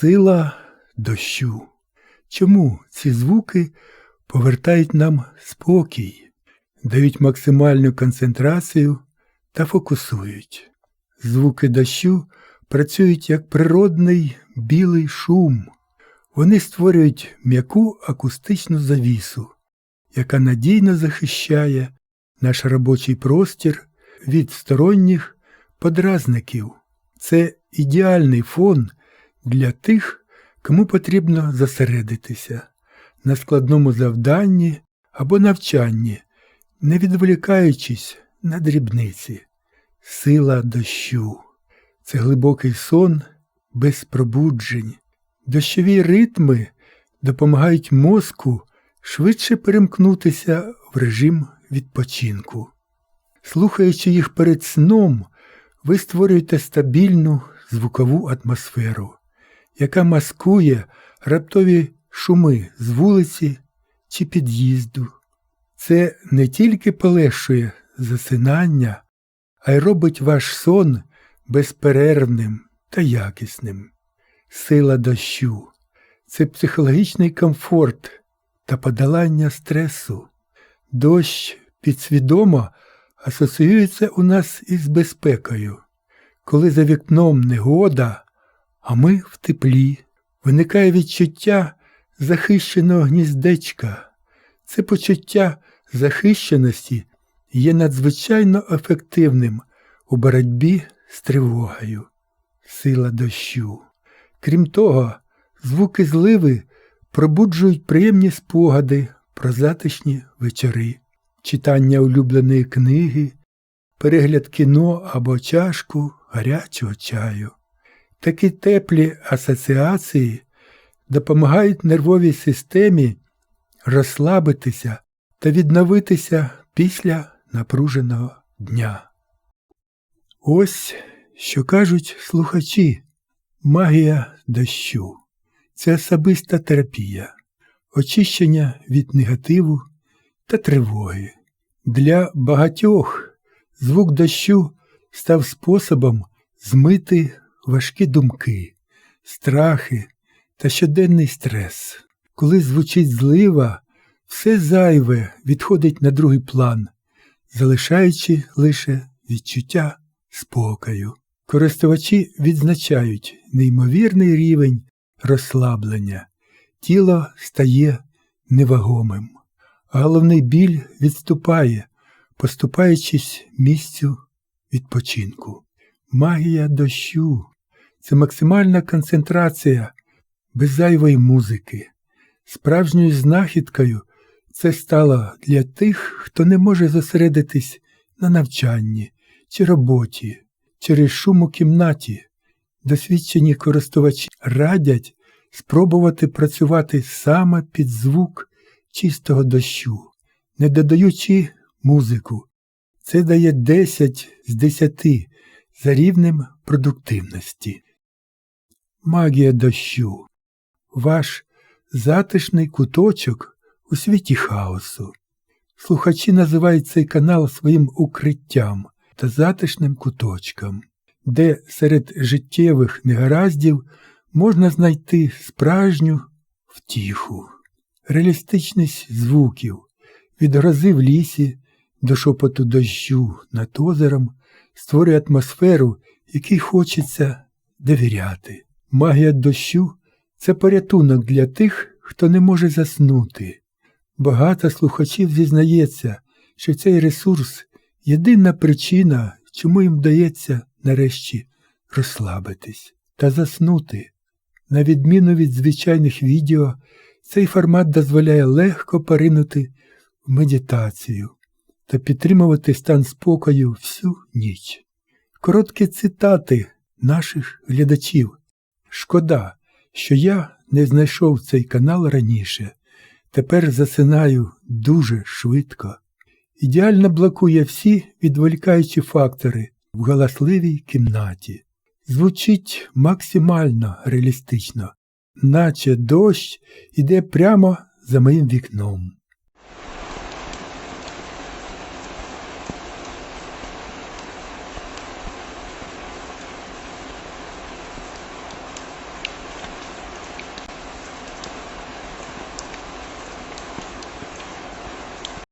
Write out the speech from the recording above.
Сила дощу. Чому ці звуки повертають нам спокій, дають максимальну концентрацію та фокусують? Звуки дощу працюють як природний білий шум. Вони створюють м'яку акустичну завісу, яка надійно захищає наш робочий простір від сторонніх подразників. Це ідеальний фон для тих, кому потрібно зосередитися на складному завданні або навчанні, не відволікаючись на дрібниці. Сила дощу це глибокий сон без пробуджень. Дощові ритми допомагають мозку швидше перемкнутися в режим відпочинку. Слухаючи їх перед сном, ви створюєте стабільну звукову атмосферу, яка маскує раптові шуми з вулиці чи під'їзду. Це не тільки полегшує засинання, а й робить ваш сон безперервним та якісним. Сила дощу це психологічний комфорт та подолання стресу. Дощ підсвідомо асоціюється у нас із безпекою. Коли за вікном негода, а ми в теплі, виникає відчуття захищеного гніздечка. Це почуття захищеності є надзвичайно ефективним у боротьбі з тривогою. Сила дощу. Крім того, звуки зливи пробуджують приємні спогади про затишні вечори, читання улюбленої книги, перегляд кіно або чашку гарячого чаю. Такі теплі асоціації допомагають нервовій системі розслабитися та відновитися після напруженого дня. Ось що кажуть слухачі, магія дощу це особиста терапія, очищення від негативу та тривоги. Для багатьох звук дощу став способом змити важкі думки, страхи та щоденний стрес. Коли звучить злива, все зайве відходить на другий план, залишаючи лише відчуття спокою. Користувачі відзначають неймовірний рівень розслаблення, тіло стає невагомим, а головний біль відступає, поступаючись місцю відпочинку. Магія дощу це максимальна концентрація без зайвої музики. Справжньою знахідкою це стало для тих, хто не може зосередитись на навчанні чи роботі, через шум у кімнаті. Досвідчені користувачі радять спробувати працювати саме під звук чистого дощу, не додаючи музику. Це дає 10 з 10 за рівнем продуктивності. Магія дощу. Ваш затишний куточок у світі хаосу. Слухачі називають цей канал своїм укриттям та затишним куточком, де серед життєвих негараздів можна знайти справжню втіху, реалістичність звуків, від грози в лісі до шепоту дощу над озером створює атмосферу, якій хочеться довіряти. Магія дощу це порятунок для тих, хто не може заснути. Багато слухачів зізнається, що цей ресурс єдина причина, чому їм вдається нарешті розслабитись та заснути. На відміну від звичайних відео, цей формат дозволяє легко поринути в медитацію та підтримувати стан спокою всю ніч. Короткі цитати наших глядачів. Шкода, що я не знайшов цей канал раніше. Тепер засинаю дуже швидко. Ідеально блокує всі відволікаючі фактори в галасливій кімнаті. Звучить максимально реалістично, наче дощ іде прямо за моїм вікном.